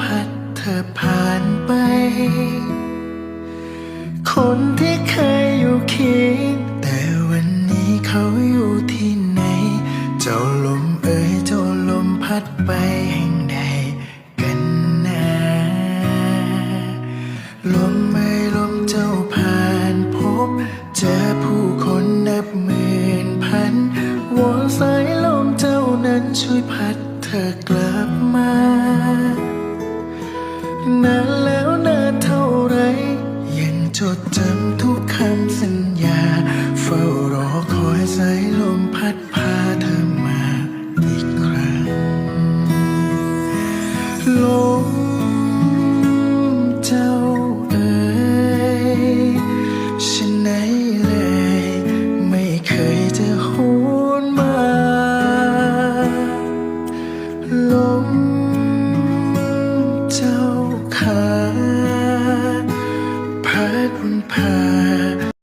พัดเธอผ่านไป คนที่เคยอยู่เคียงแต่วันนี้เขาอยู่ที่ไหน เจ้าลมเอ๋ยเจ้าลมพัดไปแห่งใดกันนะลมไม่ลมเจ้าผ่านพบ เจอผู้คนนับหมื่นพันวอนสายลมเจ้านั้นช่วยพัดเธอกลับมา จดจำทุกคำสัญญา เฝ้ารอคอยสายลมพัดพาเธอมาอีกครั้งลมเจ้าเอ๋ฉันไนเลย ไม่เคยจะหวนมาลม คุณแพ้